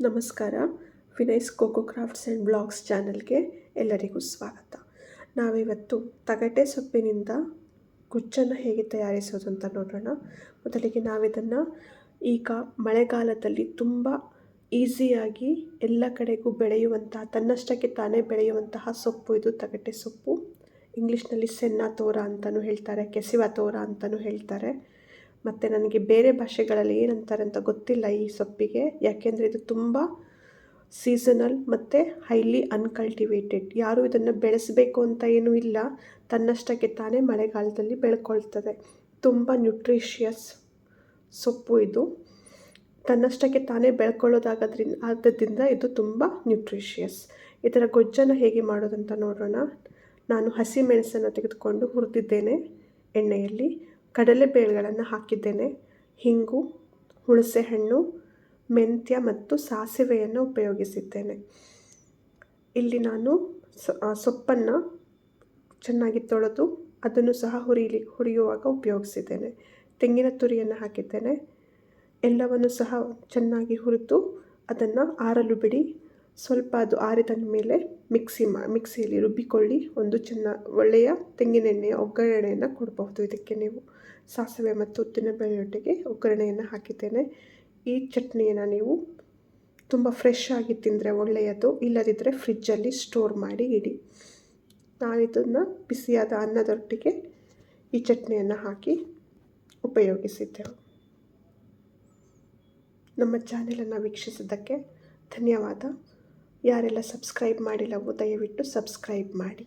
ನಮಸ್ಕಾರ. Vinay's coco crafts and blogs ಚಾನಲ್ಗೆ ಎಲ್ಲರಿಗೂ ಸ್ವಾಗತ. ನಾವಿವತ್ತು ತಗಟೆ ಸೊಪ್ಪಿನಿಂದ ಗುಚ್ಚನ್ನು ಹೇಗೆ ತಯಾರಿಸೋದು ಅಂತ ನೋಡೋಣ. ಮೊದಲಿಗೆ ನಾವಿದನ್ನು ಈಗ ಮಳೆಗಾಲದಲ್ಲಿ ತುಂಬ ಈಸಿಯಾಗಿ ಎಲ್ಲ ಕಡೆಗೂ ಬೆಳೆಯುವಂತಹ ತನ್ನಷ್ಟಕ್ಕೆ ತಾನೇ ಬೆಳೆಯುವಂತಹ ಸೊಪ್ಪು ಇದು, ತಗಟೆ ಸೊಪ್ಪು. ಇಂಗ್ಲೀಷ್ನಲ್ಲಿ ಸೆನ್ನ ತೋರ ಅಂತಲೂ ಹೇಳ್ತಾರೆ, ಕೆಸಿವ ತೋರ ಅಂತಲೂ ಹೇಳ್ತಾರೆ. ಮತ್ತು ನನಗೆ ಬೇರೆ ಭಾಷೆಗಳಲ್ಲಿ ಏನಂತಾರೆ ಅಂತ ಗೊತ್ತಿಲ್ಲ ಈ ಸೊಪ್ಪಿಗೆ. ಯಾಕೆಂದರೆ ಇದು ತುಂಬ ಸೀಸನಲ್ ಮತ್ತು ಹೈಲಿ ಅನ್ಕಲ್ಟಿವೇಟೆಡ್ ಯಾರೂ ಇದನ್ನು ಬೆಳೆಸಬೇಕು ಅಂತ ಏನೂ ಇಲ್ಲ. ತನ್ನಷ್ಟಕ್ಕೆ ತಾನೇ ಮಳೆಗಾಲದಲ್ಲಿ ಬೆಳ್ಕೊಳ್ತದೆ. ತುಂಬ ನ್ಯೂಟ್ರಿಷಿಯಸ್ ಸೊಪ್ಪು ಇದು. ತನ್ನಷ್ಟಕ್ಕೆ ತಾನೇ ಬೆಳ್ಕೊಳ್ಳೋದಾಗದ್ರಿಂದ ಆದ್ದರಿಂದ ಇದು ತುಂಬ ನ್ಯೂಟ್ರಿಷಿಯಸ್ ಈ ಥರ ಗೊಜ್ಜನ್ನು ಹೇಗೆ ಮಾಡೋದಂತ ನೋಡೋಣ. ನಾನು ಹಸಿ ಮೆಣಸನ್ನು ತೆಗೆದುಕೊಂಡು ಹುರಿದಿದ್ದೇನೆ ಎಣ್ಣೆಯಲ್ಲಿ. ಕಡಲೆಬೇಳೆಗಳನ್ನು ಹಾಕಿದ್ದೇನೆ. ಹಿಂಗು, ಹುಣಸೆಹಣ್ಣು, ಮೆಂತ್ಯ ಮತ್ತು ಸಾಸಿವೆಯನ್ನು ಉಪಯೋಗಿಸಿದ್ದೇನೆ. ಇಲ್ಲಿ ನಾನು ಸೊಪ್ಪನ್ನು ಚೆನ್ನಾಗಿ ತೊಳೆದು ಅದನ್ನು ಸಹ ಹುರಿಲಿ, ಹುರಿಯುವಾಗ ಉಪಯೋಗಿಸಿದ್ದೇನೆ. ತೆಂಗಿನ ತುರಿಯನ್ನು ಹಾಕಿದ್ದೇನೆ. ಎಲ್ಲವನ್ನು ಸಹ ಚೆನ್ನಾಗಿ ಹುರಿದು ಅದನ್ನು ಆರಲು ಬಿಡಿ. ಸ್ವಲ್ಪ ಅದು ಆರಿದ ಮೇಲೆ ಮಿಕ್ಸಿ ಮಾ, ಮಿಕ್ಸಿಯಲ್ಲಿ ರುಬ್ಬಿಕೊಳ್ಳಿ. ಒಂದು ಚೆನ್ನ, ಒಳ್ಳೆಯ ತೆಂಗಿನೆಣ್ಣೆಯ ಒಗ್ಗರಣೆಯನ್ನು ಕೊಡಬಹುದು. ಇದಕ್ಕೆ ನೀವು ಸಾಸಿವೆ ಮತ್ತು ಉದ್ದಿನಬೇಳೆಯೊಟ್ಟಿಗೆ ಒಗ್ಗರಣೆಯನ್ನು ಹಾಕಿದ್ದೇನೆ. ಈ ಚಟ್ನಿಯನ್ನು ನೀವು ತುಂಬ ಫ್ರೆಶ್ ಆಗಿ ತಿಂದರೆ ಒಳ್ಳೆಯದು. ಇಲ್ಲದಿದ್ದರೆ ಫ್ರಿಜ್ಜಲ್ಲಿ ಸ್ಟೋರ್ ಮಾಡಿ ಇಡಿ. ನಾನಿದನ್ನು ಬಿಸಿಯಾದ ಅನ್ನದೊಟ್ಟಿಗೆ ಈ ಚಟ್ನಿಯನ್ನು ಹಾಕಿ ಉಪಯೋಗಿಸಿದ್ದೆವು ನಮ್ಮ ಚಾನೆಲನ್ನು ವೀಕ್ಷಿಸಿದ್ದಕ್ಕೆ ಧನ್ಯವಾದ. ಯಾರೆಲ್ಲ ಸಬ್ಸ್ಕ್ರೈಬ್ ಮಾಡಿಲ್ಲವೋ ದಯವಿಟ್ಟು ಸಬ್ಸ್ಕ್ರೈಬ್ ಮಾಡಿ.